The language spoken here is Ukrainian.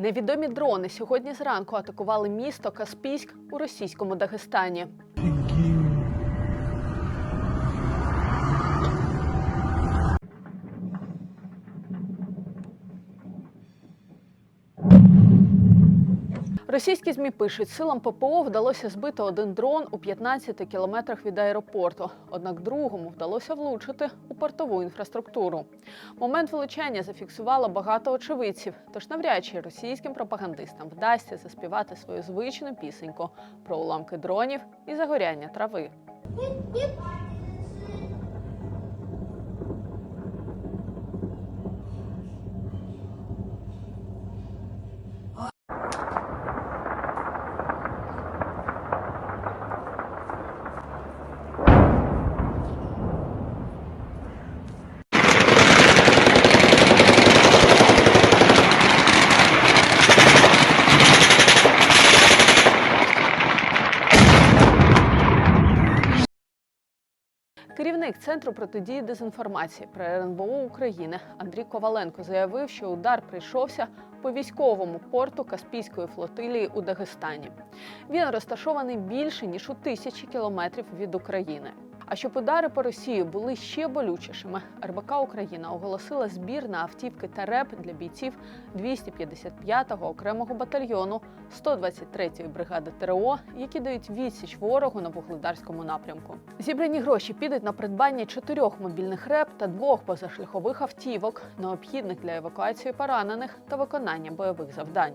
Невідомі дрони сьогодні зранку атакували місто Каспійськ у російському Дагестані. Російські змі пишуть, силам ППО вдалося збити один дрон у 15 кілометрах від аеропорту. Однак другому вдалося влучити у портову інфраструктуру. Момент влучання зафіксувало багато очевидців, тож навряд чи російським пропагандистам вдасться заспівати свою звичну пісеньку про уламки дронів і загоряння трави. Керівник центру протидії дезінформації при РНБО України Андрій Коваленко заявив, що удар прийшовся по військовому порту Каспійської флотилії у Дагестані. Він розташований більше ніж у тисячі кілометрів від України. А щоб удари по Росії були ще болючішими, РБК Україна оголосила збір на автівки та РЕП для бійців 255-го окремого батальйону 123-ї бригади ТРО, які дають відсіч ворогу на вугледарському напрямку. Зібрані гроші підуть на придбання чотирьох мобільних РЕП та двох позашляхових автівок, необхідних для евакуації поранених та виконання бойових завдань.